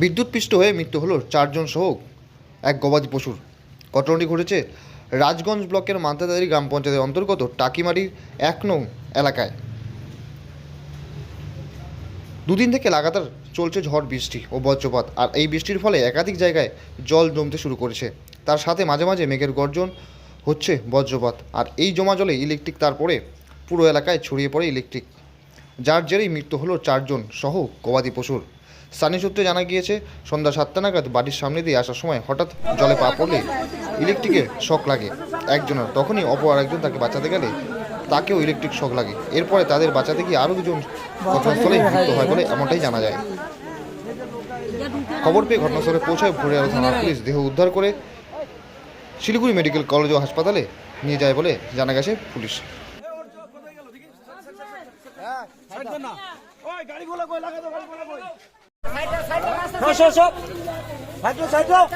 বিদ্যুৎপৃষ্ট হয়ে মৃত্যু হলো চারজন সহ এক গবাদি পশুর। ঘটনাটি ঘটেছে রাজগঞ্জ ব্লকের মান্তাদারি গ্রাম পঞ্চায়েতের অন্তর্গত টাকিমারির এক নং এলাকায়। দুদিন থেকে লাগাতার চলছে ঝড় বৃষ্টি ও বজ্রপাত, আর এই বৃষ্টির ফলে একাধিক জায়গায় জল জমতে শুরু করেছে। তার সাথে মাঝে মাঝে মেঘের গর্জন হচ্ছে বজ্রপাত, আর এই জমা জলে ইলেকট্রিক তারপরে পুরো এলাকায় ছড়িয়ে পড়ে ইলেকট্রিক। যার জেরেই মৃত্যু হলো চারজন সহ গবাদি পশুর। স্থানীয় সূত্রে জানা গিয়েছে, সন্ধ্যা সাতটা নাগাদ বাড়ির সামনে দিয়ে আসার সময় হঠাৎ জলে পা পড়লে ইলেকট্রিকের শক লাগে। একজনের তখনই অপর আরেকজন তাকে বাঁচাতে গেলে তাকেও ইলেকট্রিক শক লাগে। এরপরে তাদের বাঁচাতে গিয়ে আরও দুজন ঘটনাস্থলে মৃত্যু হয় বলে এমনটাই জানা যায়। খবর পেয়ে ঘটনাস্থলে পৌঁছায় ভোরিয়াল থানার পুলিশ। দেহ উদ্ধার করে শিলিগুড়ি মেডিকেল কলেজ ও হাসপাতালে নিয়ে যায় বলে জানা গেছে পুলিশ। সাইড সব সব সাইড সাইড।